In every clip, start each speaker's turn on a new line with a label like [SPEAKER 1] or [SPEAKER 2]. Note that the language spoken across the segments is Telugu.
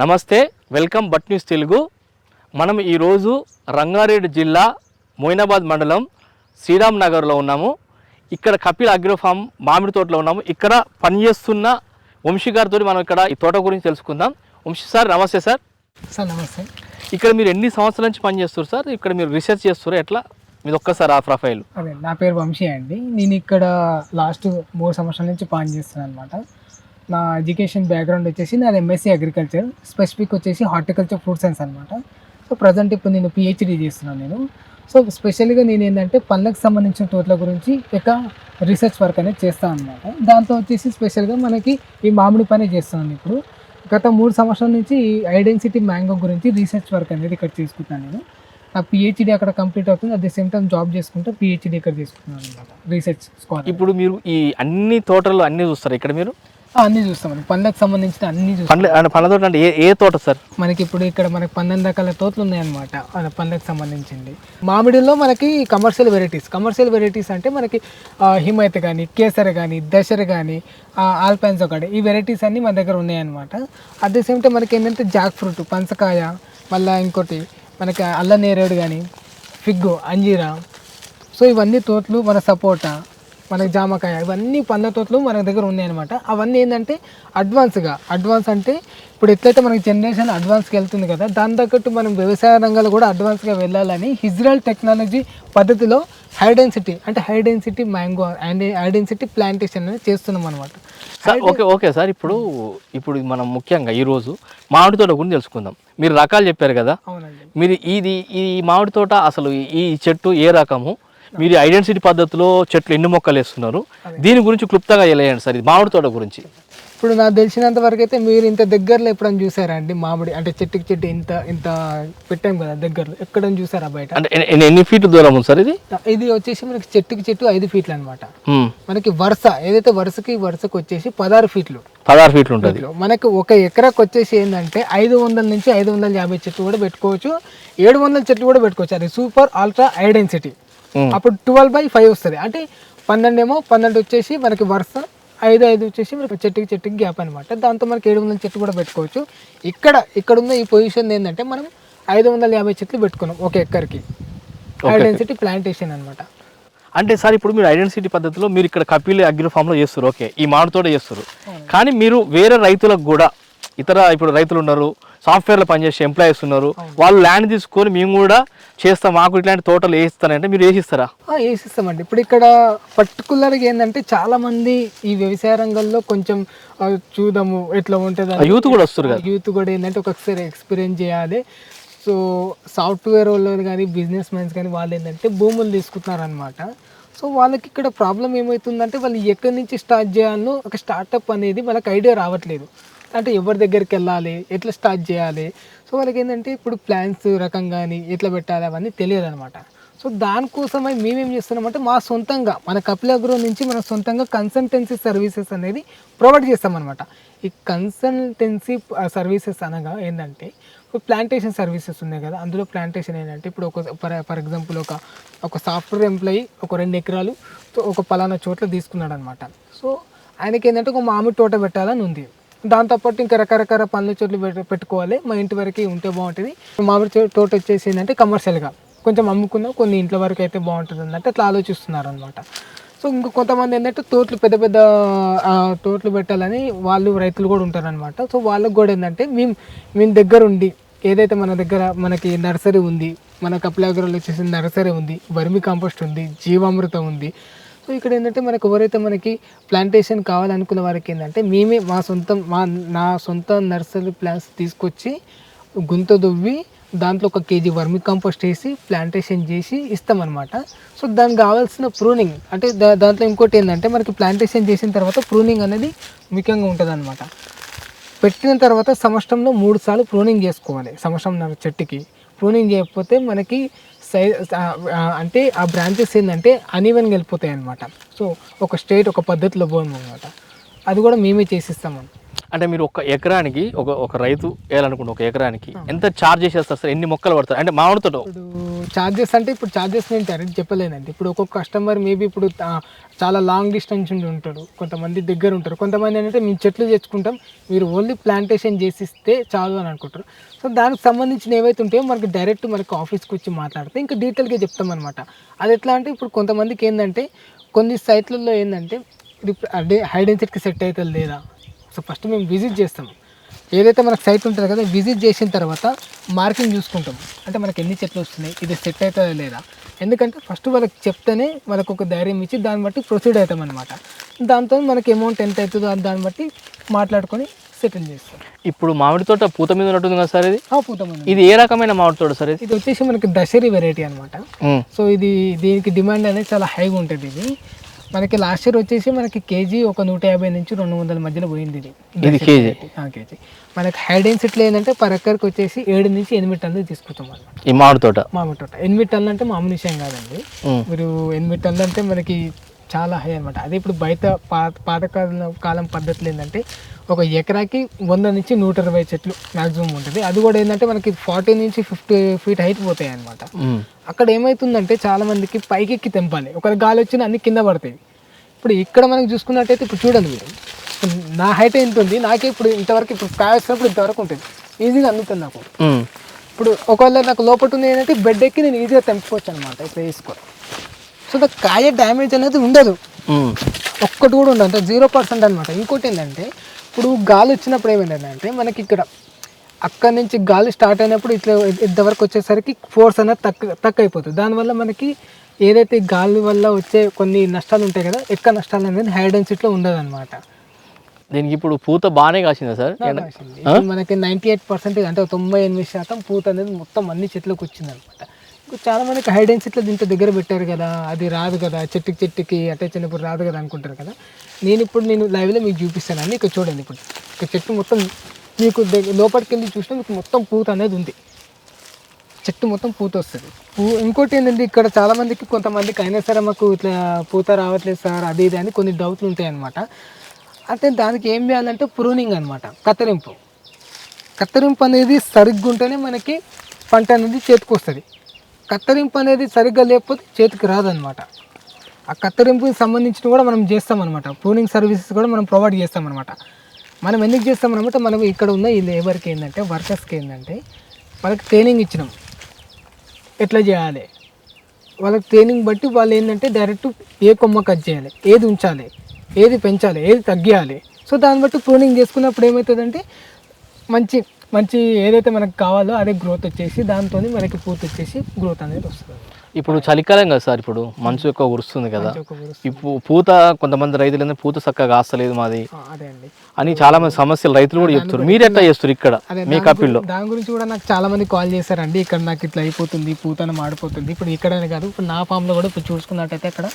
[SPEAKER 1] నమస్తే వెల్కమ్ బట్ న్యూస్ తెలుగు. మనం ఈరోజు రంగారెడ్డి జిల్లా మోయినాబాద్ మండలం శ్రీరామ్ నగర్లో ఉన్నాము. ఇక్కడ కపిల్ అగ్రోఫామ్ మామిడి తోటలో ఉన్నాము. ఇక్కడ పనిచేస్తున్న వంశీ గారితో మనం ఇక్కడ ఈ తోట గురించి తెలుసుకుందాం. వంశీ సార్ నమస్తే సార్.
[SPEAKER 2] సార్ నమస్తే.
[SPEAKER 1] ఇక్కడ మీరు ఎన్ని సంవత్సరాల నుంచి పనిచేస్తారు సార్? ఇక్కడ మీరు రీసెర్చ్ చేస్తారు ఎట్లా? మీరు ఒక్కసారి ఆ ప్రొఫైల్
[SPEAKER 2] అదే నా పేరు వంశీ అండి. నేను ఇక్కడ లాస్ట్ మూడు సంవత్సరాల నుంచి పని చేస్తున్నాను అనమాట నా ఎడ్యుకేషన్ బ్యాక్గ్రౌండ్ వచ్చేసి నాది ఎంఎస్సీ అగ్రికల్చర్ స్పెసిఫిక్ వచ్చేసి హార్టికల్చర్ ఫుడ్ సైన్స్ అనమాట సో ప్రజెంట్ ఇప్పుడు నేను పిహెచ్డి చేస్తున్నాను నేను. సో స్పెషల్గా నేను ఏంటంటే పళ్ళకి సంబంధించిన తోటల గురించి ఇక రీసెర్చ్ వర్క్ అనేది చేస్తాను అనమాట దాంతో వచ్చేసి స్పెషల్గా మనకి ఈ మామిడి పని చేస్తున్నాను ఇప్పుడు. గత మూడు సంవత్సరాల నుంచి ఈ ఐడెన్సిటీ మ్యాంగో గురించి రీసెర్చ్ వర్క్ అనేది ఇక్కడ చేసుకుంటాను నేను. నా పిహెచ్డి అక్కడ కంప్లీట్ అవుతుంది. At the same time job చేసుకుంటూ పిహెచ్డి ఇక్కడ చేసుకుంటున్నాను అనమాట రీసెర్చ్ స్కాలర్
[SPEAKER 1] ఇప్పుడు మీరు ఈ అన్ని తోటలు అన్నీ చూస్తారు ఇక్కడ మీరు?
[SPEAKER 2] అన్ని చూస్తామండి పండ్లకు సంబంధించిన అన్ని చూస్తాం.
[SPEAKER 1] పండ్ల అంటే పండ్ల తోట అంటే ఏ ఏ తోట సార్?
[SPEAKER 2] మనకి ఇప్పుడు ఇక్కడ మనకి పన్నెండు రకాల తోటలు ఉన్నాయన్నమాట పండ్లకు సంబంధించింది. మామిడిలో మనకి కమర్షియల్ వెరైటీస్ కమర్షియల్ వెరైటీస్ అంటే మనకి హిమాయత్ కానీ కేసర్ కానీ దశర కానీ ఆల్పైన్స్ ఒకటి ఈ వెరైటీస్ అన్నీ మన దగ్గర ఉన్నాయన్నమాట. అట్ ది సేమ్ టైం మనకి ఏంటంటే జాక్ ఫ్రూట్ పంచకాయ మళ్ళీ ఇంకోటి మనకి అల్ల నేరేడు కానీ ఫిగ్గు అంజీరా. సో ఇవన్నీ తోటలు మన సపోటా. మనకి జామకాయ ఇవన్నీ పండ్ల తోటలు మన దగ్గర ఉన్నాయన్నమాట. అవన్నీ ఏంటంటే అడ్వాన్స్గా. అడ్వాన్స్ అంటే ఇప్పుడు ఎట్లయితే మనకి జనరేషన్ అడ్వాన్స్కి వెళ్తుంది కదా దాని తగ్గట్టు మనం వ్యవసాయ రంగంలో కూడా అడ్వాన్స్గా వెళ్ళాలని హిజ్రాల్ టెక్నాలజీ పద్ధతిలో హై డెన్సిటీ అంటే high density mango and high density plantation అనేది చేస్తున్నాం అనమాట
[SPEAKER 1] సార్ ఓకే ఓకే సార్. ఇప్పుడు ఇప్పుడు మనం ముఖ్యంగా ఈరోజు మామిడి తోట గురించి తెలుసుకుందాం. మీరు రకాలు చెప్పారు కదా.
[SPEAKER 2] అవునండి.
[SPEAKER 1] మీరు ఇది ఈ మామిడి తోట అసలు ఈ చెట్టు ఏ రకము? మీరు ఐడెన్సిటీ పద్ధతిలో చెట్లు ఎన్ని మొక్కలు వేస్తున్నారు? దీని గురించి క్లుప్తంగా తెలియండి సార్ ఇది మామిడి తోట గురించి.
[SPEAKER 2] ఇప్పుడు నాకు తెలిసినంత వరకు అయితే మీరు ఇంత దగ్గరలో ఎప్పుడైనా చూసారా అండి మామిడి? అంటే చెట్టుకి చెట్టు ఇంత ఇంత పెట్టాం కదా దగ్గరలో ఎక్కడైనా చూసారా బయట?
[SPEAKER 1] అంటే ఎన్ని- ఫీట్ దూరం ఉంది సార్ ఇది?
[SPEAKER 2] ఇది వచ్చేసి మనకి చెట్టుకి చెట్టు ఐదు ఫీట్లు అనమాట. మనకి వరుస ఏదైతే వరుసకి వరుసకు వచ్చేసి పదహారు ఫీట్లు.
[SPEAKER 1] పదహారు ఫీట్లు ఉంటుంది.
[SPEAKER 2] మనకి ఒక ఎకరాకు వచ్చేసి ఏంటంటే ఐదు వందల నుంచి ఐదు వందల యాభై చెట్లు కూడా పెట్టుకోవచ్చు. ఏడు వందల చెట్లు కూడా పెట్టుకోవచ్చు. అది super ultra high density.
[SPEAKER 1] Hmm.
[SPEAKER 2] అప్పుడు ట్వెల్వ్ బై ఫైవ్ వస్తుంది. అంటే పన్నెండు ఏమో పన్నెండు వచ్చేసి మనకి వరుస ఐదు ఐదు వచ్చేసి మనకి చెట్టుకి చెట్టుకి గ్యాప్ అనమాట దాంతో మనకి ఏడు వందల చెట్లు కూడా పెట్టుకోవచ్చు. ఇక్కడ ఇక్కడ ఉన్న ఈ పొజిషన్ ఏంటంటే మనం ఐదు వందల యాభై చెట్లు పెట్టుకున్నాం ఒక ఎకర్కి హై డెన్సిటీ ప్లాంటేషన్ అనమాట
[SPEAKER 1] అంటే సార్ ఇప్పుడు మీరు ఐడెన్సిటీ పద్ధతిలో మీరు ఇక్కడ కపిల్ అగ్రి ఫామ్లో చేస్తారు. ఓకే ఈ మామిడి తోట చేస్తారు కానీ మీరు వేరే రైతులకు కూడా ఇతర ఇప్పుడు రైతులు ఉన్నారు సాఫ్ట్వేర్లో పనిచేసే ఎంప్లాయీస్ ఉన్నారు వాళ్ళు ల్యాండ్ తీసుకొని మేము కూడా చేస్తాం మాకు ఇట్లాంటి తోటలు వేస్తానంటే మీరు వేసిస్తారా?
[SPEAKER 2] వేసిస్తామండి. ఇప్పుడు ఇక్కడ పర్టికులర్గా ఏంటంటే చాలా మంది ఈ వ్యవసాయ రంగంలో కొంచెం చూద్దాము ఎట్లా ఉంటుంది
[SPEAKER 1] యూత్ కూడా వస్తారు కదా.
[SPEAKER 2] యూత్ కూడా ఏంటంటే ఒకసారి ఎక్స్పీరియన్స్ చేయాలి. సో సాఫ్ట్వేర్ వాళ్ళు కానీ బిజినెస్ మ్యాన్స్ కానీ వాళ్ళు ఏంటంటే భూములు తీసుకుంటున్నారు అనమాట సో వాళ్ళకి ఇక్కడ ప్రాబ్లం ఏమవుతుందంటే వాళ్ళు ఎక్కడి నుంచి స్టార్ట్ చేయాలో ఒక స్టార్టప్ అనేది వాళ్ళకి ఐడియా రావట్లేదు. అంటే ఎవరి దగ్గరికి వెళ్ళాలి ఎట్లా స్టార్ట్ చేయాలి సో వాళ్ళకి ఏంటంటే ఇప్పుడు ప్లాన్స్ రకం కానీ ఎట్లా పెట్టాలి అవన్నీ తెలియదు అనమాట సో దానికోసమై మేమేం చేస్తున్నామంటే మా సొంతంగా మన కపిల గ్రో నుంచి మన సొంతంగా కన్సల్టెన్సీ సర్వీసెస్ అనేది ప్రొవైడ్ చేస్తామన్నమాట. ఈ కన్సల్టెన్సీ సర్వీసెస్ అనగా ఏంటంటే ఇప్పుడు ప్లాంటేషన్ సర్వీసెస్ ఉన్నాయి కదా అందులో ప్లాంటేషన్ ఏంటంటే ఇప్పుడు ఒక ఫర్ ఫర్ ఎగ్జాంపుల్ ఒక ఒక సాఫ్ట్వేర్ ఎంప్లాయీ ఒక రెండు ఎకరాలు సో ఒక పలానా చోట్ల తీసుకున్నాడు అనమాట సో ఆయనకి ఏంటంటే ఒక మామిడి తోట పెట్టాలని ఉంది. దాంతోపాటు ఇంకా రకరకాల పండ్ల చెట్లు పెట్టుకోవాలి. మా ఇంటి వరకు ఉంటే బాగుంటుంది. మామిడి చె- తోట వచ్చేసి ఏంటంటే కమర్షియల్గా కొంచెం అమ్ముకున్నాం కొన్ని ఇంట్ల వరకు అయితే బాగుంటుంది అన్నట్టు అట్లా ఆలోచిస్తున్నారు అనమాట సో ఇంకా కొంతమంది ఏంటంటే తోటలు పెద్ద పెద్ద తోట్లు తోటలు పెట్టాలని వాళ్ళు రైతులు కూడా ఉంటారనమాట సో వాళ్ళకి కూడా ఏంటంటే మేము మేము దగ్గర ఉండి ఏదైతే మన దగ్గర మనకి నర్సరీ ఉంది మన కపిలాగరంలో వచ్చేసి నర్సరీ ఉంది వర్మి కాంపోస్ట్ ఉంది జీవామృతం ఉంది సో ఇక్కడ ఏంటంటే మనకు ఎవరైతే మనకి ప్లాంటేషన్ కావాలనుకున్న వారికి ఏంటంటే మేమే మా సొంతం మా నా సొంత నర్సరీ ప్లాంట్స్ తీసుకొచ్చి గుంత దువ్వి దాంట్లో ఒక కేజీ వర్మి కంపోస్ట్ వేసి ప్లాంటేషన్ చేసి ఇస్తామన్నమాట. సో దానికి కావాల్సిన ప్రూనింగ్ అంటే దా దాంట్లో ఇంకోటి ఏంటంటే మనకి ప్లాంటేషన్ చేసిన తర్వాత ప్రూనింగ్ అనేది ముఖ్యంగా ఉంటుంది అనమాట పెట్టిన తర్వాత సంవత్సరంలో మూడు సార్లు ప్రూనింగ్ చేసుకోవాలి సంవత్సరం చెట్టుకి. ప్రూనింగ్ చేయకపోతే మనకి సైజ్ అంటే ఆ బ్రాంచెస్ ఏంటంటే అన్ఈవెన్గా వెళ్ళిపోతాయి అనమాట సో ఒక స్టేట్ ఒక పద్ధతిలో పోయిందనమాట అది కూడా మేమే చేసిస్తామని
[SPEAKER 1] అంటే మీరు ఒక ఎకరానికి ఒక ఒక రైతు వేయాలనుకుంటే ఒక ఎకరానికి ఎంత ఛార్జ్ చేసేస్తారు సార్? ఎన్ని మొక్కలు పడతారు? అంటే మామిడి తోట
[SPEAKER 2] చార్జెస్ అంటే ఇప్పుడు చార్జెస్ నేను డైరెక్ట్ చెప్పలేనండి. ఇప్పుడు ఒక్కొక్క కస్టమర్ మేబీ ఇప్పుడు చాలా లాంగ్ డిస్టెన్స్ ఉండి ఉంటాడు. కొంతమంది దగ్గర ఉంటారు. కొంతమంది ఏంటంటే మేము చెట్లు తెచ్చుకుంటాం. మీరు ఓన్లీ ప్లాంటేషన్ చేసిస్తే చాలు అని అనుకుంటారు. సో దానికి సంబంధించిన ఏవైతే ఉంటాయో మనకి డైరెక్ట్ మనకి ఆఫీస్కి వచ్చి మాట్లాడితే ఇంకా డీటెయిల్గా చెప్తాం అనమాట అది ఎట్లా అంటే ఇప్పుడు కొంతమందికి ఏంటంటే కొన్ని సైట్లలో ఏంటంటే హై డెన్సిటీకి సెట్ అవుతుంది లేదా? సో ఫస్ట్ మేము విజిట్ చేస్తాం. ఏదైతే మనకు సైట్ ఉంటుంది కదా విజిట్ చేసిన తర్వాత మార్కింగ్ చూసుకుంటాం. అంటే మనకి ఎన్ని చెట్లు వస్తున్నాయి ఇది సెట్ అవుతుందా లేదా? ఎందుకంటే ఫస్ట్ వాళ్ళకి చెప్తేనే వాళ్ళకి ఒక ధైర్యం ఇచ్చి దాన్ని బట్టి ప్రొసీడ్ అవుతాం అనమాట దాంతో మనకి అమౌంట్ ఎంత అవుతుందో అని దాన్ని బట్టి మాట్లాడుకొని సెటిల్ చేస్తాం.
[SPEAKER 1] ఇప్పుడు మామిడి తోట పూత మీద ఉన్నట్టుంది కదా సార్ ఇది?
[SPEAKER 2] ఆ పూతమంది
[SPEAKER 1] ఇది ఏ రకమైన మామిడి తోట సార్ ఇది?
[SPEAKER 2] వచ్చేసి మనకి దశరి వెరైటీ అనమాట. సో ఇది దీనికి డిమాండ్ అనేది చాలా హైగా ఉంటుంది ఇది. మనకి లాస్ట్ ఇయర్ వచ్చేసి మనకి కేజీ ఒక నూట యాభై నుంచి రెండు వందల మధ్యలో పోయింది ఇది.
[SPEAKER 1] ఇది కేజీ.
[SPEAKER 2] ఆ, కేజీ. మనకి హై డెన్సిటీలో ఏంటంటే పర్ ఎకర్కి వచ్చేసి ఏడు నుంచి ఎనిమిది టన్నులు తీసుకుంటాం అనమాట
[SPEAKER 1] ఈ మామిడి తోట?
[SPEAKER 2] మామిడి తోట. ఎనిమిది టన్నులు అంటే మామూలు విషయం కాదండి. మీరు ఎనిమిది టన్నులు అంటే మనకి చాలా హై అనమాట అదే ఇప్పుడు బయట పాత పాతకాలం కాలం పద్ధతులు ఏంటంటే ఒక ఎకరాకి వంద నుంచి నూట ఇరవై చెట్లు మ్యాక్సిమం ఉంటుంది. అది కూడా ఏంటంటే మనకి ఫార్టీ నుంచి ఫిఫ్టీ ఫీట్ హైట్ పోతాయి అనమాట. అక్కడ ఏమవుతుందంటే చాలా మందికి పైకి ఎక్కి తెంపాలి. ఒక గాలి వచ్చిన అన్ని కింద పడతాయి. ఇప్పుడు ఇక్కడ మనకి చూసుకున్నట్టయితే ఇప్పుడు చూడండి మీరు. నా హైట్ ఎంత ఉంది? నాకే ఇప్పుడు ఇంతవరకు ఇప్పుడు కాయ వచ్చినప్పుడు ఇంతవరకు ఉంటుంది. ఈజీగా అందుతుంది నాకు. ఇప్పుడు ఒకవేళ నాకు లోపల ఉంది ఏంటంటే బెడ్ ఎక్కి నేను ఈజీగా తెంపుకోవచ్చు అనమాట ఇప్పుడు వేసుకోవాలి సో ద కాయ డ్యామేజ్ అనేది ఉండదు. ఒక్కటి కూడా ఉండదు. అంటే జీరో పర్సెంట్ అనమాట ఇంకోటి ఏంటంటే ఇప్పుడు గాలి వచ్చినప్పుడు ఏమైందంటే మనకి ఇక్కడ అక్కడ నుంచి గాలి స్టార్ట్ అయినప్పుడు ఇట్లా ఇంతవరకు వచ్చేసరికి ఫోర్స్ అనేది తక్కువ తక్కువ అయిపోతుంది దానివల్ల మనకి ఏదైతే గాలి వల్ల వచ్చే కొన్ని నష్టాలు ఉంటాయి కదా ఎక్కువ నష్టాలు అనేది హై డెన్సిటీలో ఉండదు అనమాట
[SPEAKER 1] దీనికి ఇప్పుడు పూత బాగానే కాసిందా సార్?
[SPEAKER 2] మనకి నైంటీ ఎయిట్ పర్సెంటేజ్ అంటే తొంభై ఎనిమిది శాతం పూత అనేది మొత్తం అన్ని చెట్లకు వచ్చింది అనమాట చాలా మందికి హై డెన్సిటీలో దీంతో దగ్గర పెట్టారు కదా అది రాదు కదా చెట్టుకి చెట్టుకి అటాచ్ అయినప్పుడు రాదు కదా అనుకుంటారు కదా. నేను ఇప్పుడు నేను లైవ్లో మీకు చూపిస్తానండి ఇక్కడ చూడండి ఇప్పుడు. ఇక్కడ చెట్టు మొత్తం మీకు దగ్గర లోపలికి వెళ్ళి చూసినా మీకు మొత్తం పూత అనేది ఉంది. చెట్టు మొత్తం పూత వస్తుంది. పూ ఇంకోటి ఏంటంటే ఇక్కడ చాలామందికి కొంతమందికి అయినా సరే మాకు ఇట్లా పూత రావట్లేదు సార్ అది ఇది అని కొన్ని డౌట్లు ఉంటాయి అనమాట అంటే దానికి ఏం చేయాలంటే ప్రూనింగ్ అనమాట కత్తిరింపు. కత్తిరింపు అనేది సరిగ్గా ఉంటేనే మనకి పంట అనేది చేతికి వస్తుంది. కత్తిరింపు అనేది సరిగ్గా లేకపోతే చేతికి రాదనమాట ఆ కత్తిరింపుకి సంబంధించిన కూడా మనం చేస్తామన్నమాట. ప్రూనింగ్ సర్వీసెస్ కూడా మనం ప్రొవైడ్ చేస్తామన్నమాట. మనం ఎందుకు చేస్తామన్నమాట? మనం ఇక్కడ ఉన్న ఈ లేబర్కి ఏంటంటే వర్కర్స్కి ఏంటంటే వాళ్ళకి ట్రైనింగ్ ఇచ్చినాం. ఎట్లా చేయాలి? వాళ్ళకి ట్రైనింగ్ బట్టి వాళ్ళు ఏంటంటే డైరెక్ట్ ఏ కొమ్మ కట్ చేయాలి ఏది ఉంచాలి ఏది పెంచాలి ఏది తగ్గియాలి. సో దాన్ని బట్టి ప్రూనింగ్ చేసుకున్నప్పుడు ఏమవుతుందంటే మంచి మంచి ఏదైతే మనకు కావాలో అదే గ్రోత్ వచ్చేసి దాంతో మనకి పూర్తి వచ్చేసి గ్రోత్ అనేది వస్తుంది.
[SPEAKER 1] ఇప్పుడు చలికాలం కదా సార్ ఇప్పుడు మంచు ఎక్కువ కురుస్తుంది కదా. ఇప్పుడు పూత కొంతమంది రైతులు పూత చక్కగా కాస్తలేదు మాది. అని చాలా మంది సమస్యలు రైతులు కూడా చెప్తారు మీరు ఎట్లా చేస్తారు ఇక్కడ? మీ కపిల్లో?
[SPEAKER 2] దాని గురించి కూడా నాకు చాలా మంది కాల్ చేశారండి. ఇక్కడ నాకు ఇట్లా అయిపోతుంది పూతన మాడిపోతుంది. ఇప్పుడు ఇక్కడనే కాదు ఇప్పుడు నా ఫామ్లో కూడా ఇప్పుడు చూసుకున్నట్టయితే అక్కడ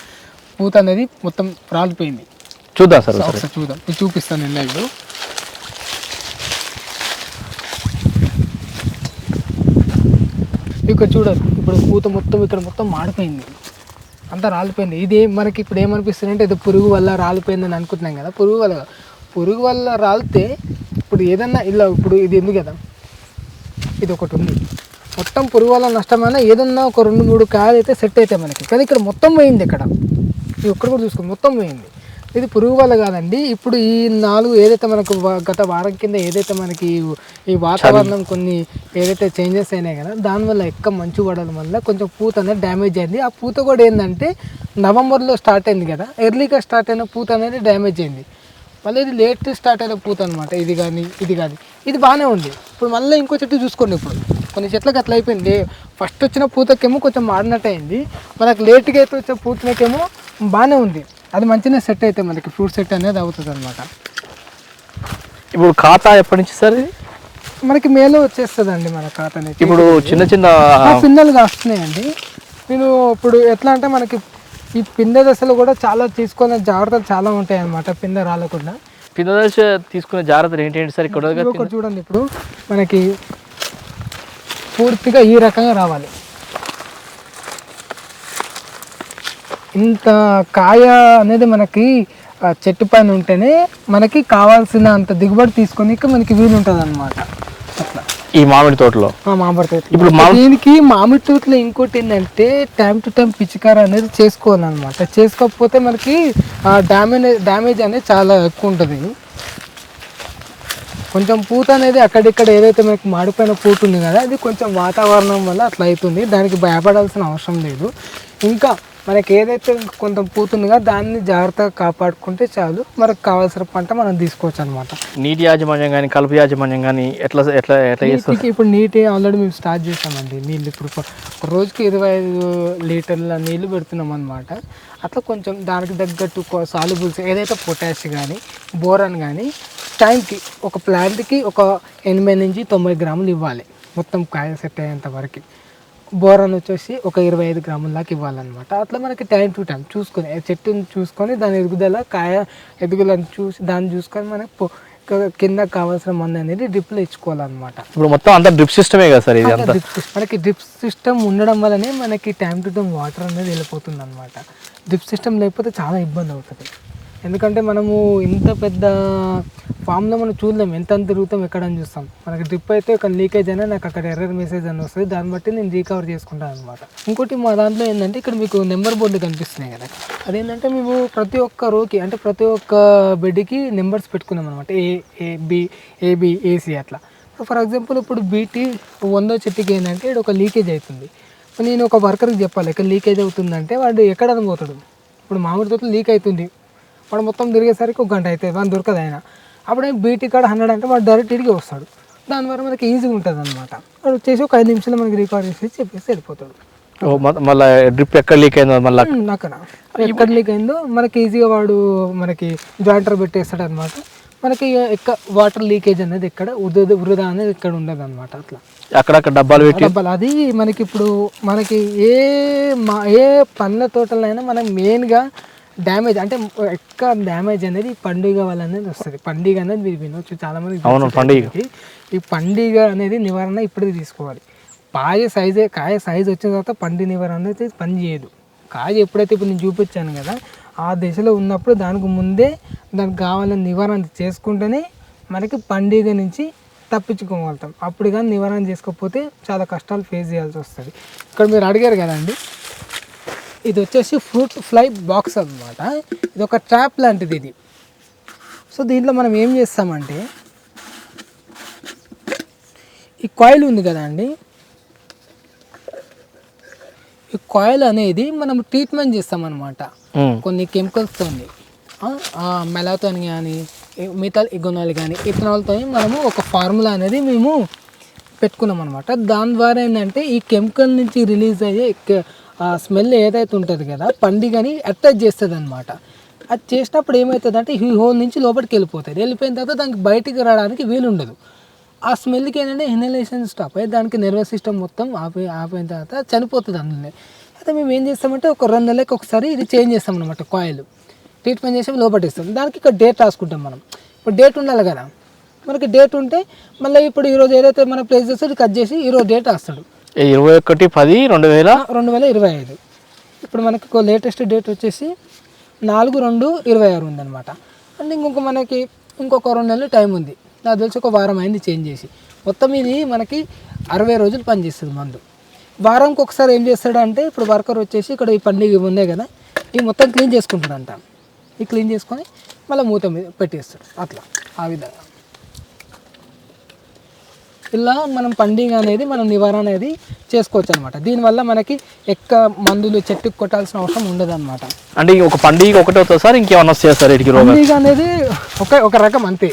[SPEAKER 2] పూత అనేది మొత్తం రాలిపోయింది.
[SPEAKER 1] చూద్దాం సార్
[SPEAKER 2] చూద్దాం. చూపిస్తాను నేను లైవ్ ఇక్కడ చూడరు ఇప్పుడు పూత మొత్తం ఇక్కడ మొత్తం మాడిపోయింది. అంతా రాలిపోయింది. ఇది మనకి ఇప్పుడు ఏమనిపిస్తుంది అంటే ఇది పురుగు వల్ల రాలిపోయింది అని అనుకుంటున్నాం కదా పురుగు వల్ల పురుగు వల్ల రాలితే ఇప్పుడు ఏదన్నా ఇలా ఇప్పుడు ఇది ఎందుకు కదా? ఇది ఒకటి ఉంది. మొత్తం పురుగు వల్ల నష్టమైనా ఏదన్నా ఒక రెండు మూడు కాయలు అయితే సెట్ అవుతాయి మనకి. కానీ ఇక్కడ మొత్తం పోయింది ఇక్కడ. ఇది ఒక్కడ కూడా చూసుకో మొత్తం పోయింది. ఇది పురుగు వల్ల కాదండి. ఇప్పుడు ఈ నాలుగు ఏదైతే మనకు గత వారం కింద ఏదైతే మనకి ఈ వాతావరణం కొన్ని ఏదైతే చేంజెస్ అయినాయి కదా దానివల్ల ఎక్కువ మంచు పడడం వల్ల కొంచెం పూత అనేది డ్యామేజ్ అయింది. ఆ పూత కూడా ఏంటంటే నవంబర్లో స్టార్ట్ అయింది కదా ఎర్లీగా స్టార్ట్ అయిన పూత అనేది డ్యామేజ్ అయింది. మళ్ళీ ఇది లేట్ స్టార్ట్ అయిన పూత అనమాట ఇది కానీ ఇది కానీ. ఇది బాగానే ఉంది. ఇప్పుడు మళ్ళీ ఇంకో చెట్టు చూసుకోండి ఇప్పుడు. కొన్ని చెట్లకు అట్లా అయిపోయింది. ఫస్ట్ వచ్చిన పూతకేమో కొంచెం మాడినట్టు అయింది. మనకు లేట్గా అయితే వచ్చే పూతకేమో బాగానే ఉంది. అది మంచిగా సెట్ అయితే మనకి ఫ్రూట్ సెట్ అనేది అవుతుంది అనమాట
[SPEAKER 1] ఇప్పుడు ఖాతా ఎప్పటి నుంచి సార్
[SPEAKER 2] మనకి మేలో వచ్చేస్తుందండి మన ఖాతా అనేది.
[SPEAKER 1] ఇప్పుడు చిన్న చిన్న
[SPEAKER 2] పిన్నలు కాస్తున్నాయండి నేను ఇప్పుడు ఎట్లా అంటే మనకి ఈ పిందె దశలో కూడా చాలా తీసుకునే జాగ్రత్తలు చాలా ఉంటాయి అన్నమాట పిందె రాలకుండా.
[SPEAKER 1] కింద దశ తీసుకునే జాగ్రత్తలు ఏంటంటి సార్? ఇక్కడ
[SPEAKER 2] చూడండి ఇప్పుడు మనకి పూర్తిగా ఈ రకంగా రావాలి. ఇంత కాయ అనేది మనకి చెట్టు పైన ఉంటేనే మనకి కావాల్సిన అంత దిగుబడి తీసుకొని మనకి వీలు ఉంటుంది అనమాట అట్లా.
[SPEAKER 1] ఈ మామిడి తోటలో?
[SPEAKER 2] మామిడి తోట
[SPEAKER 1] ఇప్పుడు
[SPEAKER 2] దీనికి మామిడి తోటలో ఇంకోటి ఏంటంటే టైం టు టైం పిచికార అనేది చేసుకోవాలన్నమాట. చేసుకోకపోతే మనకి డ్యామేజ్ డ్యామేజ్ అనేది చాలా ఎక్కువ ఉంటుంది. కొంచెం పూత అనేది అక్కడిక్కడ ఏదైతే మనకి మాడిపోయిన పూత ఉంది కదా అది కొంచెం వాతావరణం వల్ల అట్లా అవుతుంది. దానికి భయపడాల్సిన అవసరం లేదు. ఇంకా మనకి ఏదైతే కొంచెం పూత ఉంది కదా దాన్ని జాగ్రత్తగా కాపాడుకుంటే చాలు. మనకు కావాల్సిన పంట మనం తీసుకోవచ్చు అనమాట
[SPEAKER 1] నీటి యాజమాన్యం కానీ కలుపు యాజమాన్యం కానీ ఎట్లా ఎట్లా ఎట్లా
[SPEAKER 2] నీటికి ఇప్పుడు నీటి ఆల్రెడీ మేము స్టార్ట్ చేసామండి. నీళ్ళు ఇప్పుడు ఒక- రోజుకి ఇరవై ఐదు లీటర్ల నీళ్ళు పెడుతున్నాం అనమాట అట్లా కొంచెం దానికి తగ్గట్టు సాల్యుబుల్స్ ఏదైతే పొటాష్ కానీ బోరాన్ కానీ టైంకి ఒక ప్లాంట్కి ఒక ఎనభై నుంచి తొంభై గ్రాములు ఇవ్వాలి. మొత్తం కాయ సెట్ అయ్యేంత వరకు. బోరాన్ వచ్చేసి ఒక ఇరవై ఐదు గ్రాముల దాకా ఇవ్వాలన్నమాట. అట్లా మనకి టైం టు టైం చూసుకొని చెట్టుని చూసుకొని దాని ఎదుగుదల కాయ ఎదుగుదలను చూసి దాన్ని చూసుకొని మనకి కింద కావాల్సిన మందు అనేది డ్రిప్లో ఇచ్చుకోవాలన్నమాట.
[SPEAKER 1] ఇప్పుడు మొత్తం అంతా డ్రిప్ సిస్టమే కదా సార్ ఇది
[SPEAKER 2] మనకి డ్రిప్ సిస్టమ్ ఉండడం వల్లనే మనకి టైం టు టైం వాటర్ అనేది వెళ్ళిపోతుంది అనమాట డ్రిప్ సిస్టమ్ లేకపోతే చాలా ఇబ్బంది అవుతుంది. ఎందుకంటే మనము ఇంత పెద్ద ఫామ్లో మనం చూడలేం ఎంత అంత తిరుగుతాం ఎక్కడ అని చూస్తాం. మనకి డ్రిప్ అయితే ఒక లీకేజ్ అయినా నాకు అక్కడ ఎర్రర్ మెసేజ్ అని వస్తుంది. దాన్ని బట్టి నేను రీకవర్ చేసుకుంటాను అనమాట ఇంకోటి మా దాంట్లో ఏంటంటే ఇక్కడ మీకు నెంబర్ బోర్డు కనిపిస్తున్నాయి కదా. అదేంటంటే మేము ప్రతి ఒక్క రోకి అంటే ప్రతి ఒక్క బెడ్కి నెంబర్స్ పెట్టుకున్నాం అనమాట A A B AB AC అట్లా. ఫర్ ఎగ్జాంపుల్ ఇప్పుడు బీటీ వందో చెట్టుకి ఏంటంటే ఇక్కడ ఒక లీకేజ్ అవుతుంది. నేను ఒక వర్కర్కి చెప్పాలి ఇక్కడ లీకేజ్ అవుతుందంటే వాడు ఎక్కడ పోతాడు? ఇప్పుడు మామిడి తోట లీక్ అవుతుంది. వాడు మొత్తం తిరిగేసరికి ఒక గంట అవుతుంది వాడు దొరకదు ఆయన అప్పుడు బీటీ కాడ హండ్రెడ్ అంటే వాడు డైరెక్ట్ తిరిగి వస్తాడు. దానివల్ల మనకి ఈజీగా ఉంటుంది అనమాట వాడు వచ్చేసి ఒక ఐదు నిమిషాలు మనకి రికార్డ్ చేసి చెప్పేసి వెళ్ళిపోతాడు.
[SPEAKER 1] మళ్ళా డ్రిప్ ఎక్కడ లీక్ అయిందో మళ్ళీ
[SPEAKER 2] అక్కడ. ఎక్కడ లీక్ అయిందో మనకి ఈజీగా వాడు మనకి జాయింటర్ పెట్టేస్తాడు అనమాట మనకి ఎక్క వాటర్ లీకేజ్ అనేది ఎక్కడ వృధా వృధా అనేది ఇక్కడ ఉండదు అనమాట అట్లా.
[SPEAKER 1] అక్కడక్కడ డబ్బాలు పెట్టి?
[SPEAKER 2] డబ్బాలు అది మనకి ఇప్పుడు మనకి ఏ మా ఏ పండ్ల తోటలైనా మనం మెయిన్గా డ్యామేజ్ అంటే ఎక్క డ్యామేజ్ అనేది పండుగ వల్ల అనేది వస్తుంది. పండుగ అనేది మీరు వినొచ్చు చాలా మంది
[SPEAKER 1] అవును, పండుగ.
[SPEAKER 2] ఈ పండుగ అనేది నివారణ ఇప్పుడే తీసుకోవాలి. కాయ సైజే కాయ సైజ్ వచ్చిన తర్వాత పండి నివారణ అనేది పని చేయదు. కాయ ఎప్పుడైతే ఇప్పుడు నేను చూపించాను కదా ఆ దశలో ఉన్నప్పుడు దానికి ముందే దానికి కావాలని నివారణ చేసుకుంటేనే మనకి పండుగ నుంచి తప్పించుకోగలుగుతాం. అప్పుడు కానీ నివారణ చేసుకోకపోతే చాలా కష్టాలు ఫేస్ చేయాల్సి వస్తుంది. ఇక్కడ మీరు అడిగారు కదండి ఇది వచ్చేసి ఫ్రూట్ ఫ్లై బాక్స్ అన్నమాట. ఇది ఒక ట్రాప్ లాంటిది ఇది. సో దీంట్లో మనం ఏం చేస్తామంటే ఈ కాయిల్ ఉంది కదండి. ఈ కాయిల్ అనేది మనం ట్రీట్మెంట్ చేస్తామన్నమాట. కొన్ని కెమికల్స్తో మెలాతో కానీ మిథాల్ ఇగోనాల్ కానీ ఇథనాల్తో మనము ఒక ఫార్ములా అనేది మేము పెట్టుకున్నాం అనమాట దాని ద్వారా ఏంటంటే ఈ కెమికల్ నుంచి రిలీజ్ అయ్యే ఆ స్మెల్ ఏదైతే ఉంటుంది కదా పండిగని అటాచ్ చేస్తుంది అనమాట అది చేసినప్పుడు ఏమవుతుంది అంటే ఈ హోల్ నుంచి లోపలికి వెళ్ళిపోతుంది. వెళ్ళిపోయిన తర్వాత దానికి బయటికి రావడానికి వీలు ఉండదు ఆ స్మెల్కి ఏంటంటే ఇన్హలేషన్ స్టాప్ అయ్యి దానికి నర్వస్ సిస్టమ్ మొత్తం ఆపి ఆపిన తర్వాత చనిపోతుంది అందులో అయితే మేము ఏం చేస్తామంటే ఒక రెండు నెలలకు ఒకసారి ఇది చేంజ్ చేస్తాం అనమాట కాయిల్. ట్రీట్మెంట్ చేసి లోపటిస్తాం దానికి ఇక్కడ డేట్ రాసుకుంటాం మనం. ఇప్పుడు డేట్ ఉండాలి కదా. మనకి డేట్ ఉంటే మళ్ళీ ఇప్పుడు ఈరోజు ఏదైతే మన ప్లేస్ చేస్తాడో కట్ చేసి ఈరోజు డేట్ రాస్తాడు.
[SPEAKER 1] ఇరవై ఒకటి పది రెండు వేల?
[SPEAKER 2] రెండు వేల ఇరవై ఐదు. ఇప్పుడు మనకి లేటెస్ట్ డేట్ వచ్చేసి నాలుగు రెండు ఇరవై ఆరు ఉందన్నమాట. అంటే ఇంకొక మనకి ఇంకొక రెండు నెలలు టైం ఉంది. నాకు తెలిసి ఒక వారం అయింది చేంజ్ చేసి. మొత్తం ఇది మనకి అరవై రోజులు పనిచేస్తుంది మందు. వారంకి ఒకసారి ఏం చేస్తాడంటే ఇప్పుడు వర్కర్ వచ్చేసి ఇక్కడ ఈ పండుగ ఇవి ఉన్నాయి కదా ఈ మొత్తం క్లీన్ చేసుకుంటాడంట. ఈ క్లీన్ చేసుకొని మళ్ళీ మూత మీద పెట్టేస్తాడు. అట్లా ఆ విధంగా. ఇలా మనం పండుగ అనేది మనం నివారణ అనేది చేసుకోవచ్చు అనమాట దీనివల్ల మనకి ఎక్క మందులు చెట్టుకు కొట్టాల్సిన అవసరం ఉండదు అనమాట
[SPEAKER 1] అంటే ఒక పండుగ ఒకటే వస్తుంది సార్? ఇంకేమన్నా వస్తాయి సార్ వీటికి
[SPEAKER 2] పండుగ అనేది ఒక ఒక రకం అంతే.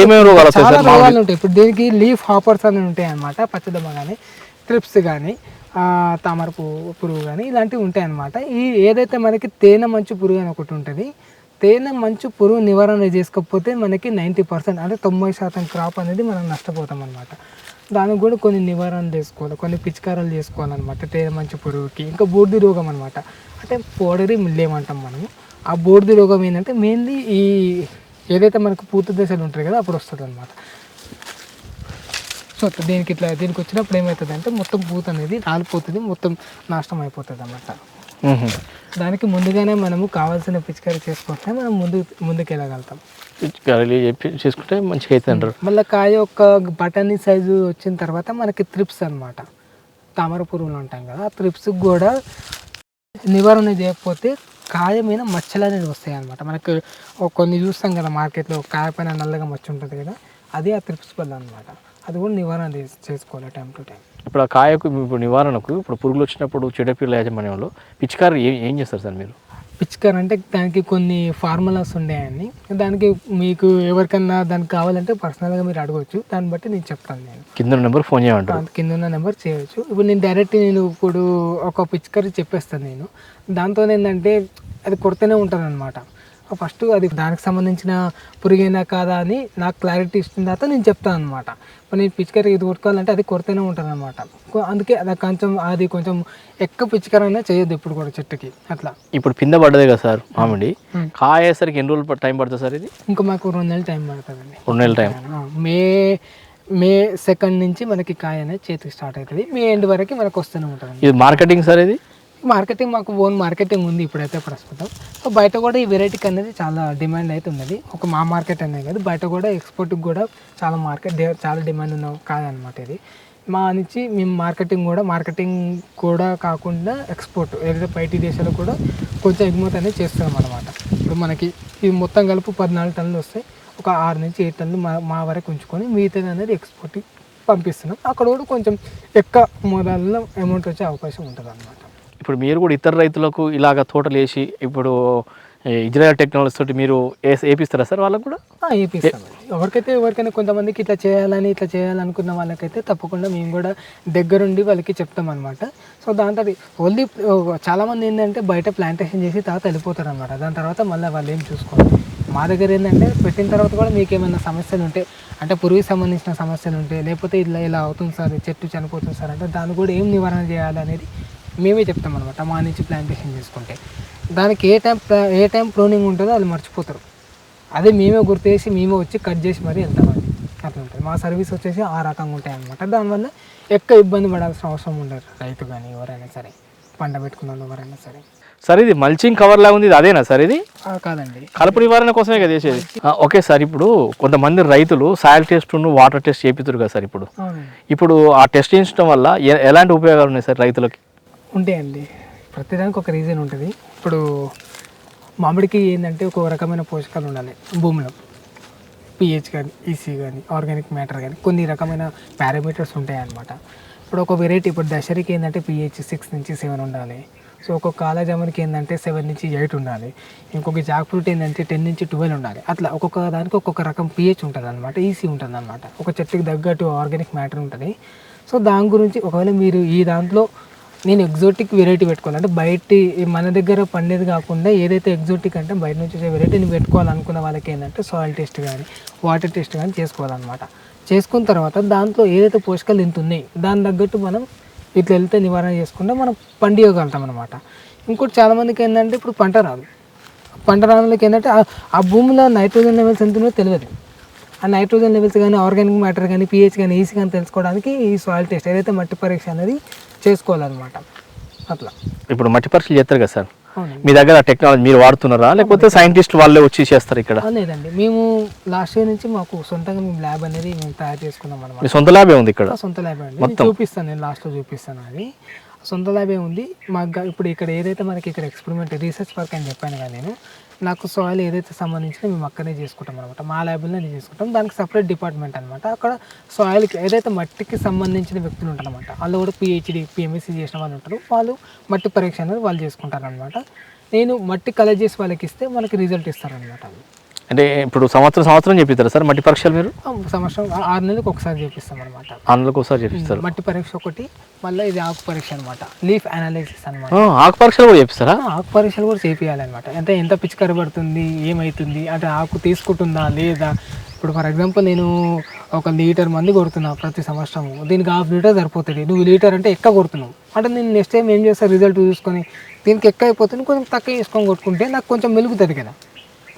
[SPEAKER 1] ఏమేమి రోగాలు
[SPEAKER 2] చాలా రోగాలు ఉంటాయి. ఇప్పుడు దీనికి లీఫ్ హాపర్స్ అని ఉంటాయి అనమాట పచ్చదమ్మ కానీ ట్రిప్స్ కానీ తామర పువ్వు పురుగు కానీ ఇలాంటివి ఉంటాయి అనమాట ఈ ఏదైతే మనకి తేనె మంచు పురుగు అని ఒకటి ఉంటుంది తేనె మంచు పురుగు నివారణ చేసుకోకపోతే మనకి నైంటీ పర్సెంట్ అంటే తొంభై శాతం క్రాప్ అనేది మనం నష్టపోతాం అనమాట దానికి కూడా కొన్ని నివారణ చేసుకోవాలి కొన్ని పిచికారాలు చేసుకోవాలన్నమాట తేనె మంచు పురుగుకి. ఇంకా బూర్ది రోగం అనమాట అంటే పోడరి మిల్లేమంటాం మనము. ఆ బూర్ది రోగం ఏంటంటే మెయిన్లీ ఈ ఏదైతే మనకు పూత దశలు ఉంటాయి కదా అప్పుడు వస్తుంది అనమాట సో దీనికి ఇట్లా దీనికి వచ్చినప్పుడు ఏమవుతుంది అంటే మొత్తం పూత అనేది రాలిపోతుంది మొత్తం నాశనం అయిపోతుంది అన్నమాట దానికి ముందుగానే మనము కావాల్సిన పిచికారీ చేసుకుంటే మనం ముందు ముందుకు వెళ్ళగలుగుతాం
[SPEAKER 1] పిచికారీలు చెప్పి చేసుకుంటే మంచిగా అవుతుంది అంటారు.
[SPEAKER 2] మళ్ళీ కాయ ఒక బటన్ సైజు వచ్చిన తర్వాత మనకి త్రిప్స్ అన్నమాట. తామర పురుగులు ఉంటాం కదా ఆ త్రిప్స్కి కూడా నివారణ చేయకపోతే కాయ మీద మచ్చలు అనేది వస్తాయి అనమాట మనకు కొన్ని చూస్తాం కదా మార్కెట్లో కాయ పైన నల్లగా మచ్చ ఉంటుంది కదా అది ఆ త్రిప్స్ వల్ల అనమాట అది కూడా నివారణ చేస్- చేసుకోవాలి టైం టు టైం
[SPEAKER 1] ఇప్పుడు ఆ కాయకు ఇప్పుడు నివారణకు ఇప్పుడు పురుగులు వచ్చినప్పుడు చెడపిల్ల యాజమాన్యంలో పిచికారీ ఏం ఏం చేస్తారు సార్ మీరు?
[SPEAKER 2] పిచ్కర్ అంటే దానికి కొన్ని ఫార్ములాస్ ఉన్నాయండి దానికి మీకు ఎవరికన్నా దానికి కావాలంటే పర్సనల్గా మీరు అడగవచ్చు దాన్ని బట్టి నేను చెప్తాను నేను.
[SPEAKER 1] కింద నెంబర్ ఫోన్ చేయమంటారు.
[SPEAKER 2] దాని కింద ఉన్న నెంబర్ చేయొచ్చు. ఇప్పుడు నేను డైరెక్ట్ నేను ఇప్పుడు ఒక పిచ్కర్ చెప్పేస్తాను నేను. దాంతో ఏంటంటే అది కొడుతూనే ఉంటుంది అనమాట ఫస్ట్ అది దానికి సంబంధించిన పురుగైనా కాదా అని నాకు క్లారిటీ ఇచ్చిన తర్వాత నేను చెప్తాను అనమాట ఇప్పుడు నేను పిచ్చికర ఇది కొట్టుకోవాలంటే అది కొడుతూనే ఉంటుంది అనమాట అందుకే అది కొంచెం అది కొంచెం ఎక్కువ పిచ్చికర అయినా చేయొద్దు ఇప్పుడు కూడా చెట్టుకి. అట్లా.
[SPEAKER 1] ఇప్పుడు పింద పడ్డదే కదా సార్ మామిడి. కాయ అయ్యేసరికి ఎన్ని రోజులు టైం పడుతుంది సార్ ఇది?
[SPEAKER 2] ఇంకా మాకు రెండు నెలలు టైం పడుతుందండి.
[SPEAKER 1] రెండు నెలల టైం.
[SPEAKER 2] మే మే సెకండ్ నుంచి మనకి కాయ అనేది చేతికి స్టార్ట్ అవుతుంది. మే ఎండ్ వరకు మనకు వస్తూనే ఉంటుంది
[SPEAKER 1] ఇది మార్కెటింగ్ సార్ ఇది?
[SPEAKER 2] మార్కెటింగ్ మాకు ఓన్ మార్కెటింగ్ ఉంది ఇప్పుడైతే ప్రస్తుతం. సో బయట కూడా ఈ వెరైటీకి అనేది చాలా డిమాండ్ అయితే ఉన్నది. ఒక మా మార్కెట్ అనేది కాదు బయట కూడా ఎక్స్పోర్ట్కి కూడా చాలా మార్కెట్ చాలా డిమాండ్ ఉన్న కాదనమాట ఇది. మా నుంచి మేము మార్కెటింగ్ కూడా మార్కెటింగ్ కూడా కాకుండా ఎక్స్పోర్ట్ ఏదైతే బయట దేశాలు కూడా కొంచెం ఎగుమతి అనేది చేస్తున్నాం అనమాట ఇప్పుడు మనకి ఇది మొత్తం కలిపి పద్నాలుగు టన్నులు వస్తాయి. ఒక ఆరు నుంచి ఏడు టన్నులు మా మా వరకు ఉంచుకొని మిగతాది అనేది ఎక్స్పోర్ట్కి పంపిస్తున్నాం. అక్కడ కూడా కొంచెం ఎక్కువ మోదాలలో అమౌంట్ వచ్చే అవకాశం ఉంటుంది అనమాట
[SPEAKER 1] ఇప్పుడు మీరు కూడా ఇతర రైతులకు ఇలాగ తోటలు వేసి ఇప్పుడు ఇజ్రాయల్ టెక్నాలజీ తోటి మీరు వేపిస్తారా సార్ వాళ్ళకు కూడా?
[SPEAKER 2] వేపిస్తాం ఎవరికైతే ఎవరికైనా కొంతమందికి ఇట్లా చేయాలని ఇట్లా చేయాలనుకున్న వాళ్ళకైతే తప్పకుండా మేము కూడా దగ్గరుండి వాళ్ళకి చెప్తాం అనమాట సో దాంతో ఓన్లీ చాలామంది ఏంటంటే బయట ప్లాంటేషన్ చేసి తర్వాత వెళ్ళిపోతారు అనమాట దాని తర్వాత మళ్ళీ వాళ్ళు ఏం చూసుకోవాలి మా దగ్గర ఏంటంటే పెట్టిన తర్వాత కూడా మీకు ఏమైనా సమస్యలు ఉంటే అంటే పురుగుకి సంబంధించిన సమస్యలు ఉంటే లేకపోతే ఇలా ఇలా అవుతుంది సార్ చెట్టు చనిపోతుంది సార్ అంటే దాన్ని కూడా ఏం నివారణ చేయాలి అనేది మేమే చెప్తాం అనమాట మా నుంచి ప్లాంటేషన్ చేసుకుంటే. దానికి ఏ టైం ఏ టైం ప్రూనింగ్ ఉంటుందో అది మర్చిపోతారు. అదే మేమే గుర్తేసి మేమే వచ్చి కట్ చేసి మరీ వెళ్తామండి. అట్లా ఉంటుంది. మా సర్వీస్ వచ్చేసి ఆ రకంగా ఉంటాయి అనమాట దానివల్ల ఎక్కువ ఇబ్బంది పడాల్సిన అవసరం ఉండదు. రైతు కానీ ఎవరైనా సరే పంట పెట్టుకున్న వాళ్ళు ఎవరైనా సరే.
[SPEAKER 1] సార్ ఇది మల్చింగ్ కవర్ లాగా ఉంది ఇది అదేనా సార్ ఇది?
[SPEAKER 2] కాదండి.
[SPEAKER 1] కలుపు నివారణ కోసమే కదా చేసేది. ఓకే సార్ ఇప్పుడు కొంతమంది రైతులు సాయిల్ టెస్ట్ వాటర్ టెస్ట్ చేపిస్తారు కదా సార్ ఇప్పుడు. ఇప్పుడు ఆ టెస్ట్ చేయించడం వల్ల ఎలాంటి ఉపయోగాలు ఉన్నాయి సార్ రైతులకి?
[SPEAKER 2] ఉంటాయండి. ప్రతిదానికి ఒక రీజన్ ఉంటుంది. ఇప్పుడు మామిడికి ఏంటంటే ఒక రకమైన పోషకాలు ఉండాలి. భూమిలో పిహెచ్ కానీ ఈసీ కానీ ఆర్గానిక్ మ్యాటర్ కానీ కొన్ని రకమైన పారామీటర్స్ ఉంటాయి అన్నమాట ఇప్పుడు ఒక వెరైటీ ఇప్పుడు దశరికి ఏంటంటే పిహెచ్ సిక్స్ నుంచి సెవెన్ ఉండాలి. సో ఒక కాలజామునికి ఏంటంటే సెవెన్ నుంచి ఎయిట్ ఉండాలి. ఇంకొక జాక్ ఫ్రూట్ ఏంటంటే టెన్ నుంచి ట్వెల్వ్ ఉండాలి. అట్లా ఒక్కొక్క దానికి ఒక్కొక్క రకం పిహెచ్ ఉంటుంది అనమాట ఈసీ ఉంటుంది అనమాట ఒక చెట్టుకి తగ్గట్టు ఆర్గానిక్ మ్యాటర్ ఉంటుంది. సో దాని గురించి ఒకవేళ మీరు ఈ దాంట్లో నేను ఎగ్జోటిక్ వెరైటీ పెట్టుకోవాలి అంటే బయట మన దగ్గర పండేది కాకుండా ఏదైతే ఎగ్జోటిక్ అంటే బయట నుంచి వచ్చే వెరైటీని పెట్టుకోవాలనుకున్న వాళ్ళకి ఏంటంటే సాయిల్ టెస్ట్ కానీ వాటర్ టెస్ట్ కానీ చేసుకోవాలన్నమాట. చేసుకున్న తర్వాత దాంట్లో ఏదైతే పోషకాలు ఇంత ఉన్నాయి దాని తగ్గట్టు మనం ఇట్లా వెళ్తే నివారణ చేసుకుంటే మనం పండియగలుగుతాం అనమాట ఇంకోటి చాలామందికి ఏంటంటే ఇప్పుడు పంట రాదు. పంట రానులకి ఏంటంటే ఆ- భూమిలో నైట్రోజన్ లెవెల్స్ ఎంత ఉన్నాయో తెలియదు. ఆ నైట్రోజన్ లెవెల్స్ కానీ ఆర్గానిక్ మ్యాటర్ కానీ పిహెచ్ కానీ ఈసీ కానీ తెలుసుకోవడానికి ఈ సాయిల్ టెస్ట్ ఏదైతే మట్టి పరీక్ష అనేది చేసుకోవాలన్నమాట. అట్లా.
[SPEAKER 1] ఇప్పుడు మట్టి పరీక్షలు చేస్తారు కదా సార్? మీ దగ్గర టెక్నాలజీ మీరు వాడుతున్నారా? లేకపోతే సైంటిస్ట్ వాళ్ళే వచ్చి చేస్తారు ఇక్కడ?
[SPEAKER 2] లేదండి. మేము లాస్ట్ ఇయర్ నుంచి మాకు సొంతంగా మేము ల్యాబ్ అనేది మేము తయారు చేసుకున్నాం అనమాట
[SPEAKER 1] మీ సొంత ల్యాబే ఉంది ఇక్కడ?
[SPEAKER 2] సొంత ల్యాబ్ అండి. చూపిస్తాను నేను లాస్ట్లో చూపిస్తాను అది. సొంత ల్యాబే ఉంది. మాకు ఇప్పుడు ఇక్కడ ఏదైతే మనకి ఇక్కడ ఎక్స్పెరిమెంట్ రీసెర్చ్ వర్క్ అని చెప్పాను కదా నేను నాకు సాయిల్ ఏదైతే సంబంధించిన మేము అక్కడనే చేసుకుంటాం అనమాట మా ల్యాబ్లోనే చేసుకుంటాం. దానికి సపరేట్ డిపార్ట్మెంట్ అనమాట అక్కడ సాయిల్కి ఏదైతే మట్టికి సంబంధించిన వ్యక్తులు ఉంటారనమాట వాళ్ళు కూడా పిహెచ్డి పిఎంఎస్సీ చేసిన వాళ్ళు ఉంటారు. వాళ్ళు మట్టి పరీక్ష అనేది వాళ్ళు చేసుకుంటారు అనమాట నేను మట్టి కలెక్ట్ చేసి వాళ్ళకి ఇస్తే మనకి రిజల్ట్ ఇస్తారనమాట
[SPEAKER 1] అంటే ఇప్పుడు సంవత్సరం సంవత్సరం చెప్పిస్తారా సార్ మట్టి పరీక్షలు మీరు?
[SPEAKER 2] సంవత్సరం ఆరు నెలలకు ఒకసారి చేపిస్తాం అనమాట
[SPEAKER 1] అందులోకి ఒకసారి చేపిస్తారు.
[SPEAKER 2] మట్టి పరీక్ష ఒకటి మళ్ళీ ఇది ఆకు పరీక్ష అనమాట లీఫ్ అనాలిసిస్ అనమాట
[SPEAKER 1] ఆకు పరీక్షలు కూడా చేపిస్తారా?
[SPEAKER 2] ఆకు పరీక్షలు కూడా చేపియాలన్నమాట. అంటే ఎంత పిచికారి పడుతుంది ఏమవుతుంది అంటే ఆకు తీసుకుంటుందా లేదా ఇప్పుడు ఫర్ ఎగ్జాంపుల్ నేను ఒక లీటర్ మంది కొడుతున్నా ప్రతి సంవత్సరం దీనికి హాఫ్ లీటర్ సరిపోతుంది. నువ్వు లీటర్ అంటే ఎక్కువ కొడుతున్నావు. అంటే నేను నెక్స్ట్ టైం ఏం చేస్తా రిజల్ట్ చూసుకొని దీనికి ఎక్కువ అయిపోతుంది కొంచెం తక్కువ వేసుకొని కొట్టుకుంటే నాకు కొంచెం మెలుగుతుంది కదా.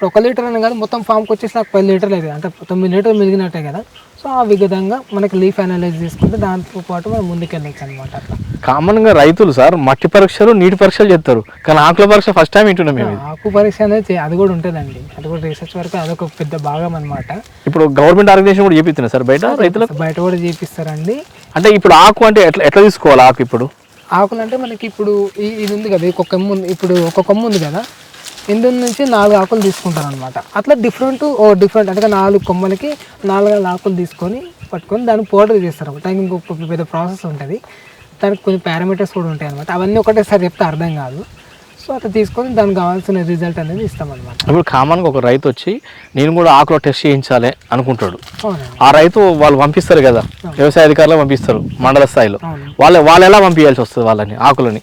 [SPEAKER 2] ఇప్పుడు ఒక లీటర్ అని కాదు మొత్తం ఫామ్కి వచ్చేసి నాకు పది లీటర్లు అవుతుంది అంటే తొమ్మిది లీటర్లు మిలిగినట్టే కదా. సో ఆ విధంగా మనకి లీఫ్ అనలైజ్ తీసుకుంటే దాంతో పాటు మనం ముందుకెళ్ళచ్చు అనమాట అట్లా.
[SPEAKER 1] కామన్గా రైతులు సార్ మట్టి పరీక్షలు నీటి పరీక్షలు చేస్తారు. కానీ ఆకుల పరీక్ష ఫస్ట్ టైం వింటున్నాం మేము.
[SPEAKER 2] ఆకు పరీక్ష అనేది అది కూడా ఉంటుందండి. అది కూడా రీసెర్చ్ వరకు అదొక పెద్ద భాగం అనమాట
[SPEAKER 1] ఇప్పుడు గవర్నమెంట్ ఆర్గనైజేషన్ కూడా చేపిస్తున్నాయి సార్ బయట రైతులకు?
[SPEAKER 2] బయట కూడా చేపిస్తారండి.
[SPEAKER 1] అంటే ఇప్పుడు ఆకు అంటే ఎట్లా ఎట్లా తీసుకోవాలి ఆకు ఇప్పుడు?
[SPEAKER 2] ఆకులు అంటే మనకి ఇప్పుడు ఇది ఉంది కదా ఒక కొమ్ము ఉంది ఇప్పుడు ఒక కొమ్ము ఉంది కదా. ఇందు నుంచి నాలుగు ఆకులు తీసుకుంటారు అనమాట అట్లా డిఫరెంట్ ఓ డిఫరెంట్ అంటే నాలుగు కొమ్మలకి నాలుగు ఆకులు తీసుకొని పట్టుకొని దాన్ని పౌడర్ చేస్తారు అనమాట దానికి ఇంకొక పెద్ద ప్రాసెస్ ఉంటుంది. దానికి కొన్ని పారామీటర్స్ కూడా ఉంటాయి అనమాట అవన్నీ ఒకటేసారి చెప్తే అర్థం కాదు. సో అట్లా తీసుకొని దానికి కావాల్సిన రిజల్ట్ అనేది ఇస్తామన్నమాట.
[SPEAKER 1] ఇప్పుడు కామన్గా ఒక రైతు వచ్చి నేను కూడా ఆకులో టెస్ట్ చేయించాలి అనుకుంటాడు. ఆ రైతు వాళ్ళు పంపిస్తారు కదా వ్యవసాయ అధికారులు పంపిస్తారు మండల స్థాయిలో. వాళ్ళు వాళ్ళు ఎలా పంపించాల్సి వస్తుంది వాళ్ళని ఆకులని?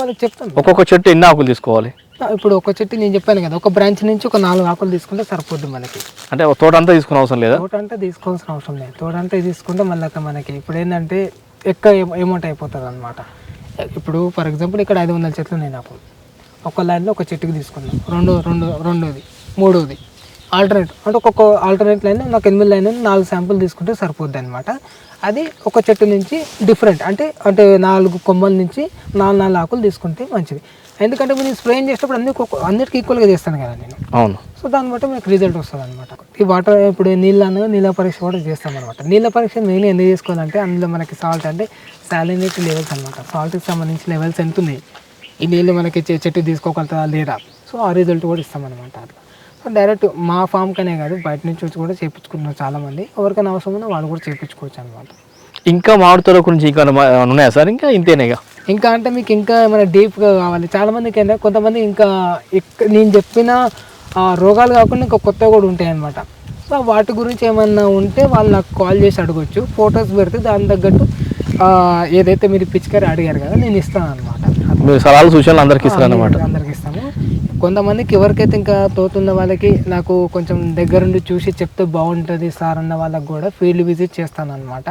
[SPEAKER 2] వాళ్ళకి చెప్తాను.
[SPEAKER 1] ఒక్కొక్క చెట్టు ఎన్ని ఆకులు తీసుకోవాలి?
[SPEAKER 2] ఇప్పుడు ఒక చెట్టు నేను చెప్పాను కదా ఒక బ్రాంచ్ నుంచి ఒక నాలుగు ఆకులు తీసుకుంటే సరిపోద్ది మనకి.
[SPEAKER 1] అంటే తోట అంతా తీసుకునే అవసరం లేదా?
[SPEAKER 2] తోట అంటే తీసుకోవాల్సిన అవసరం లేదు. తోట అంటే తీసుకుంటే మళ్ళీ మనకి ఇప్పుడు ఏంటంటే ఎక్కువ అమౌంట్ అయిపోతుంది అనమాట ఇప్పుడు ఫర్ ఎగ్జాంపుల్ ఇక్కడ ఐదు వందల చెట్లు నేను నాకు. ఒక లైన్లో ఒక చెట్టుకి తీసుకున్నాను రెండు రెండు రెండోది మూడోది. ఆల్టర్నేట్ అంటే ఒక్కొక్క ఆల్టర్నేట్ లైన్ నాకు ఎనిమిది లైన్ నాలుగు శాంపుల్ తీసుకుంటే సరిపోద్ది అనమాట అది ఒక చెట్టు నుంచి డిఫరెంట్ అంటే అంటే నాలుగు కొమ్మల నుంచి నాలుగు నాలుగు ఆకులు తీసుకుంటే మంచిది. ఎందుకంటే నేను స్ప్రేయింగ్ చేసేటప్పుడు అన్ని అన్నిటికీ ఈక్వల్గా చేస్తాను కదా నేను.
[SPEAKER 1] అవును.
[SPEAKER 2] సో దాన్ని బట్టి మనకు రిజల్ట్ వస్తుంది అనమాట ఈ వాటర్ ఇప్పుడు నీళ్ళను నీళ్ళ పరీక్ష కూడా చేస్తాం అనమాట నీళ్ళ పరీక్ష మెయిన్ ఎందుకు చేసుకోవాలంటే అందులో మనకి సాల్ట్ అంటే సాలినిటీ లెవెల్స్ అనమాట సాల్ట్కి సంబంధించిన లెవెల్స్ ఎంత ఉన్నాయి ఈ నీళ్ళు మనకి చెట్టు తీసుకోగలుగుతుందా లేదా? సో ఆ రిజల్ట్ కూడా ఇస్తాం అనమాట అట్లా. డైరెక్ట్ మా ఫామ్కనే కాదు బయట నుంచి వచ్చి కూడా చేయించుకుంటున్నారు చాలామంది. ఎవరికైనా అవసరం ఉన్నా వాళ్ళు కూడా చేయించుకోవచ్చు అనమాట
[SPEAKER 1] ఇంకా మామిడి తోట గురించి ఇంకా ఉన్నాయా సార్? ఇంకా ఇంతేనేగా
[SPEAKER 2] ఇంకా. అంటే మీకు ఇంకా ఏమైనా డీప్గా కావాలి? చాలా మందికి ఏంటంటే కొంతమంది ఇంకా నేను చెప్పిన ఆ, రోగాలు కాకుండా ఇంకా కొత్తగా కూడా ఉంటాయి అన్నమాట. సో వాటి గురించి ఏమన్నా ఉంటే వాళ్ళు నాకు కాల్ చేసి అడగొచ్చు. ఫొటోస్ పెడితే దాని తగ్గట్టు ఏదైతే మీరు పిచ్చికారి అడిగారు కదా నేను ఇస్తాను అనమాట
[SPEAKER 1] మీరు సలహాలు సూచనలు అందరికి ఇస్తారు అనమాట
[SPEAKER 2] అందరికి ఇస్తాము కొంతమందికి ఎవరికైతే ఇంకా తోతున్న వాళ్ళకి నాకు కొంచెం దగ్గరుండి చూసి చెప్తే బాగుంటుంది సార్ అన్న వాళ్ళకి కూడా ఫీల్డ్ విజిట్ చేస్తాను అనమాట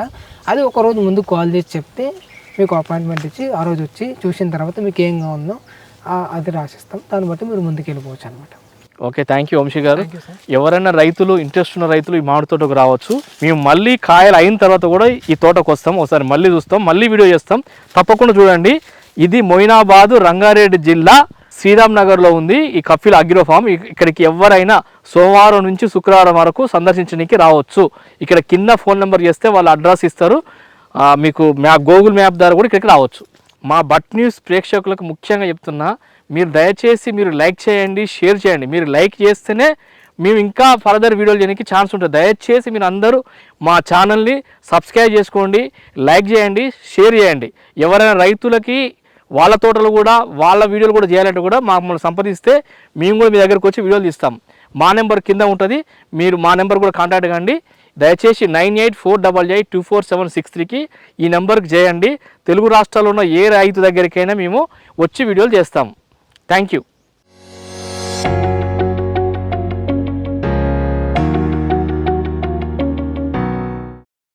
[SPEAKER 2] అది ఒక రోజు ముందు కాల్ చేసి చెప్తే మీకు అపాయింట్మెంట్ ఇచ్చి ఆ రోజు వచ్చి చూసిన తర్వాత మీకు ఏం కావాలో అది రాసిస్తాం. దాన్ని బట్టి మీరు ముందుకు వెళ్ళిపోవచ్చు అనమాట
[SPEAKER 1] ఓకే థ్యాంక్ యూ వంశీ గారు. ఎవరైనా రైతులు ఇంట్రెస్ట్ ఉన్న రైతులు ఈ మామిడి తోటకు రావచ్చు. మేము మళ్ళీ కాయలు అయిన తర్వాత కూడా ఈ తోటకు వస్తాం. ఒకసారి మళ్ళీ చూస్తాం మళ్ళీ వీడియో చేస్తాం. తప్పకుండా చూడండి. ఇది మొయినాబాదు రంగారెడ్డి జిల్లా శ్రీరామ్ నగర్లో ఉంది. ఈ కఫిల్ అగ్రో ఫామ్ ఇక్కడికి ఎవరైనా సోమవారం నుంచి శుక్రవారం వరకు సందర్శించడానికి రావచ్చు. ఇక్కడ కింద ఫోన్ నెంబర్ చేస్తే వాళ్ళు అడ్రస్ ఇస్తారు. మీకు మ్యాప్ గూగుల్ మ్యాప్ ద్వారా కూడా ఇక్కడికి రావచ్చు. మా బట్ న్యూస్ ప్రేక్షకులకు ముఖ్యంగా చెప్తున్నా మీరు దయచేసి మీరు లైక్ చేయండి షేర్ చేయండి. మీరు లైక్ చేస్తేనే మేము ఇంకా ఫర్దర్ వీడియోలు చేయడానికి ఛాన్స్ ఉంటుంది. దయచేసి మీరు అందరూ మా ఛానల్ని సబ్స్క్రైబ్ చేసుకోండి లైక్ చేయండి షేర్ చేయండి. ఎవరైనా రైతులకి వాళ్ళ తోటలు కూడా వాళ్ళ వీడియోలు కూడా చేయాలంటే కూడా మమ్మల్ని సంప్రదిస్తే మేము కూడా మీ దగ్గరకు వచ్చి వీడియోలు తీస్తాం. మా నెంబర్ కింద ఉంటుంది. మీరు మా నెంబర్ కూడా కాంటాక్ట్ కండి. దయచేసి nine eight four double eight two four seven six త్రీకి ఈ నెంబర్కి చేయండి. తెలుగు రాష్ట్రాల్లో ఉన్న ఏ రైతు దగ్గరికైనా మేము వచ్చి వీడియోలు చేస్తాం. Thank you.